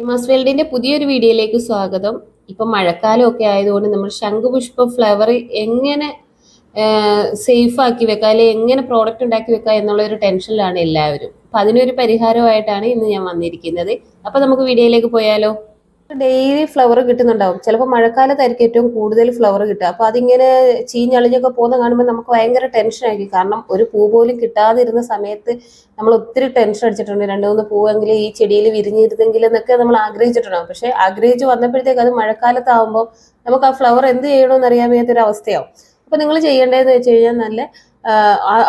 Famous വേൾഡിന്റെ പുതിയൊരു വീഡിയോയിലേക്ക് സ്വാഗതം. ഇപ്പൊ മഴക്കാലം ഒക്കെ ആയതുകൊണ്ട് നമ്മൾ ശംഖുപുഷ്പ ഫ്ലവർ എങ്ങനെ സേഫ് ആക്കി വെക്കുക അല്ലെങ്കിൽ എങ്ങനെ പ്രോഡക്റ്റ് ഉണ്ടാക്കി വെക്കുക എന്നുള്ള ഒരു ടെൻഷനിലാണ് എല്ലാവരും. അപ്പൊ അതിനൊരു പരിഹാരമായിട്ടാണ് ഇന്ന് ഞാൻ വന്നിരിക്കുന്നത്. അപ്പൊ നമുക്ക് വീഡിയോയിലേക്ക് പോയാലോ? ഡെയിലി ഫ്ലവർ കിട്ടുന്നുണ്ടാവും. ചിലപ്പോൾ മഴക്കാലത്തായിരിക്കും ഏറ്റവും കൂടുതൽ ഫ്ലവർ കിട്ടുക. അപ്പൊ അതിങ്ങനെ ചീഞ്ഞളിഞ്ഞൊക്കെ പോകുന്ന കാണുമ്പോൾ നമുക്ക് ഭയങ്കര ടെൻഷൻ ആയിരിക്കും. കാരണം ഒരു പൂ പോലും കിട്ടാതിരുന്ന സമയത്ത് നമ്മൾ ഒത്തിരി ടെൻഷൻ അടിച്ചിട്ടുണ്ട്. രണ്ട് മൂന്ന് പൂവെങ്കിലും ഈ ചെടിയിൽ വിരിഞ്ഞിരുന്നെങ്കിൽ എന്നൊക്കെ നമ്മൾ ആഗ്രഹിച്ചിട്ടുണ്ടാവും. പക്ഷെ ആഗ്രഹിച്ച് വന്നപ്പോഴത്തേക്ക് അത് മഴക്കാലത്താവുമ്പോൾ നമുക്ക് ആ ഫ്ലവർ എന്ത് ചെയ്യണമെന്ന് അറിയാൻ വയ്യാത്തൊരു അവസ്ഥയാവും അപ്പൊ നിങ്ങൾ ചെയ്യേണ്ടതെന്ന് വെച്ച് കഴിഞ്ഞാൽ നല്ല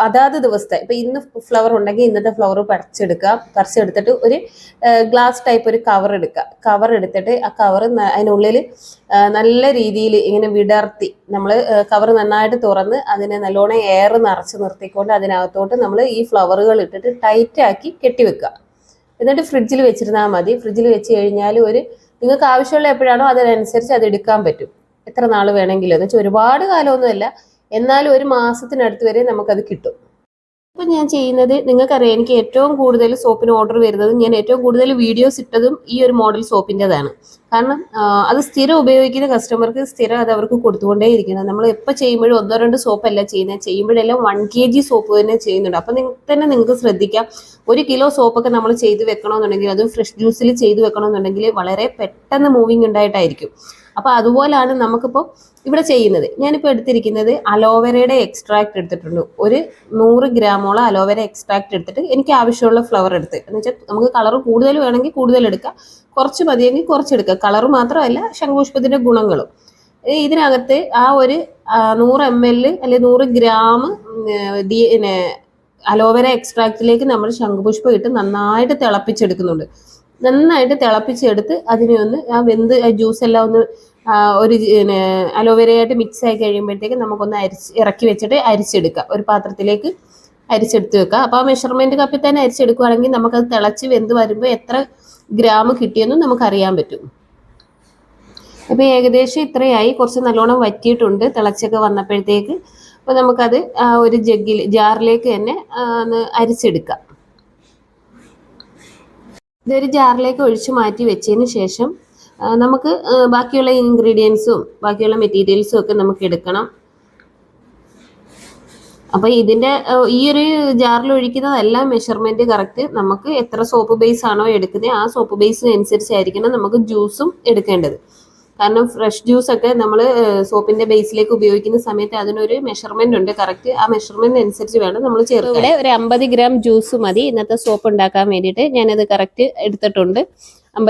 അതാത് ദിവസത്തെ. ഇപ്പൊ ഇന്ന് ഫ്ലവർ ഉണ്ടെങ്കിൽ ഇന്നത്തെ ഫ്ലവർ പറിച്ചെടുക്കുക. പറിച്ചെടുത്തിട്ട് ഒരു ഗ്ലാസ് ടൈപ്പ് ഒരു കവർ എടുക്കുക. കവർ എടുത്തിട്ട് ആ കവർ അതിനുള്ളിൽ നല്ല രീതിയിൽ ഇങ്ങനെ വിടർത്തി നമ്മൾ കവർ നന്നായിട്ട് തുറന്ന് അതിനെ നല്ലോണം എയർ നിറച്ച് നിർത്തിക്കൊണ്ട് അതിനകത്തോട്ട് നമ്മൾ ഈ ഫ്ലവറുകൾ ഇട്ടിട്ട് ടൈറ്റ് ആക്കി കെട്ടിവെക്കുക എന്നിട്ട് ഫ്രിഡ്ജിൽ വെച്ചിരുന്നാൽ മതി. ഫ്രിഡ്ജിൽ വെച്ച് കഴിഞ്ഞാൽ ഒരു നിങ്ങൾക്ക് ആവശ്യമുള്ള എപ്പോഴാണോ അതിനനുസരിച്ച് അത് എടുക്കാൻ പറ്റും. എത്ര നാൾ വേണമെങ്കിലും. എന്ന് വെച്ചാൽ ഒരുപാട് കാലമൊന്നുമല്ല. എന്നാലും ഒരു മാസത്തിനടുത്ത് വരെ നമുക്കത് കിട്ടും. ഇപ്പം ഞാൻ ചെയ്യുന്നത് നിങ്ങൾക്കറിയാം എനിക്ക് ഏറ്റവും കൂടുതൽ സോപ്പിന് ഓർഡർ വരുന്നത് ഞാൻ ഏറ്റവും കൂടുതൽ വീഡിയോസ് ഇട്ടതും ഈ ഒരു മോഡൽ സോപ്പിന്റെതാണ്. കാരണം അത് സ്ഥിരം ഉപയോഗിക്കുന്ന കസ്റ്റമർക്ക് സ്ഥിരം അത് അവർക്ക് കൊടുത്തുകൊണ്ടേ ഇരിക്കുന്നത് നമ്മൾ എപ്പോൾ ചെയ്യുമ്പോഴും ഒന്നോ രണ്ടോ സോപ്പല്ല ചെയ്യുന്നത്. ചെയ്യുമ്പോഴെല്ലാം വൺ കെ ജി സോപ്പ് തന്നെ ചെയ്യുന്നുണ്ട്. അപ്പം തന്നെ നിങ്ങൾക്ക് ശ്രദ്ധിക്കാം. ഒരു കിലോ സോപ്പൊക്കെ നമ്മൾ ചെയ്ത് വെക്കണമെന്നുണ്ടെങ്കിൽ അതും ഫ്രഷ് ജ്യൂസിൽ ചെയ്ത് വെക്കണമെന്നുണ്ടെങ്കിൽ വളരെ പെട്ടെന്ന് മൂവിങ് ഉണ്ടായിട്ടായിരിക്കും. അപ്പോൾ അതുപോലാണ് നമുക്കിപ്പോൾ ഇവിടെ ചെയ്യുന്നത്. ഞാനിപ്പോൾ എടുത്തിരിക്കുന്നത് അലോവേരയുടെ എക്സ്ട്രാക്ട് എടുത്തിട്ടുണ്ട്. ഒരു നൂറ് ഗ്രാമോളം അലോവേര എക്സ്ട്രാക്ട് എടുത്തിട്ട് എനിക്ക് ആവശ്യമുള്ള ഫ്ലവർ എടുത്ത്. എന്ന് വെച്ചാൽ നമുക്ക് കളർ കൂടുതൽ വേണമെങ്കിൽ കൂടുതൽ എടുക്കാം. കുറച്ച് മതിയെങ്കിൽ കുറച്ച് എടുക്കാം. കളർ മാത്രമല്ല ശംഖുപുഷ്പത്തിന്റെ ഗുണങ്ങളും. ഇതിനകത്ത് ആ ഒരു നൂറ് എം എൽ അല്ലെങ്കിൽ നൂറ് ഗ്രാം അലോവേര എക്സ്ട്രാക്റ്റിലേക്ക് നമ്മൾ ശംഖുപുഷ്പം ഇട്ട് നന്നായിട്ട് തിളപ്പിച്ചെടുക്കുന്നുണ്ട്. നന്നായിട്ട് തിളപ്പിച്ചെടുത്ത് അതിനെ ഒന്ന് ആ വെന്ത് ജ്യൂസ് എല്ലാം ഒന്ന് ഒരു അലോവേരയായിട്ട് മിക്സ് ആയി കഴിയുമ്പോഴത്തേക്ക് നമുക്കൊന്ന് അരിച്ച് ഇറക്കി വെച്ചിട്ട് അരിച്ചെടുക്കാം. ഒരു പാത്രത്തിലേക്ക് അരിച്ചെടുത്ത് വെക്കുക അപ്പോൾ ആ മെഷർമെന്റ് കപ്പിൽ തന്നെ അരിച്ചെടുക്കുകയാണെങ്കിൽ നമുക്കത് തിളച്ച് വെന്ത് വരുമ്പോൾ എത്ര ഗ്രാം കിട്ടിയെന്നും നമുക്കറിയാൻ പറ്റും. അപ്പോൾ ഏകദേശം ഇത്രയായി. കുറച്ച് നല്ലോണം വറ്റിയിട്ടുണ്ട് തിളച്ചൊക്കെ വന്നപ്പോഴത്തേക്ക്. അപ്പോൾ നമുക്കത് ഒരു ജഗ്ഗിൽ ജാറിലേക്ക് തന്നെ ഒന്ന് അരിച്ചെടുക്കാം. ഇതൊരു ജാറിലേക്ക് ഒഴിച്ച് മാറ്റി വെച്ചതിന് ശേഷം നമുക്ക് ബാക്കിയുള്ള ഇൻഗ്രീഡിയൻസും ബാക്കിയുള്ള മെറ്റീരിയൽസും ഒക്കെ നമുക്ക് എടുക്കണം. അപ്പൊ ഇതിന്റെ ഈ ഒരു ജാറിൽ ഒഴിക്കുന്നതെല്ലാം മെഷർമെന്റ് കറക്റ്റ് നമുക്ക് എത്ര സോപ്പ് ബേസ് ആണോ എടുക്കുന്നത് ആ സോപ്പ് ബേസിനനുസരിച്ചായിരിക്കണം നമുക്ക് ജ്യൂസും എടുക്കേണ്ടത്. കാരണം ഫ്രഷ് ജ്യൂസ് ഒക്കെ നമ്മൾ സോപ്പിന്റെ ബേസിലേക്ക് ഉപയോഗിക്കുന്ന സമയത്ത് അതിനൊരു മെഷർമെന്റ് ഉണ്ട്. കറക്റ്റ് ആ മെഷർമെന്റ് അനുസരിച്ച് വേണം നമ്മൾ ഇവിടെ ഒരു അമ്പത് ഗ്രാം ജ്യൂസ് മതി. ഇന്നത്തെ സോപ്പ് ഉണ്ടാക്കാൻ വേണ്ടിയിട്ട് ഞാനത് കറക്റ്റ് എടുത്തിട്ടുണ്ട്.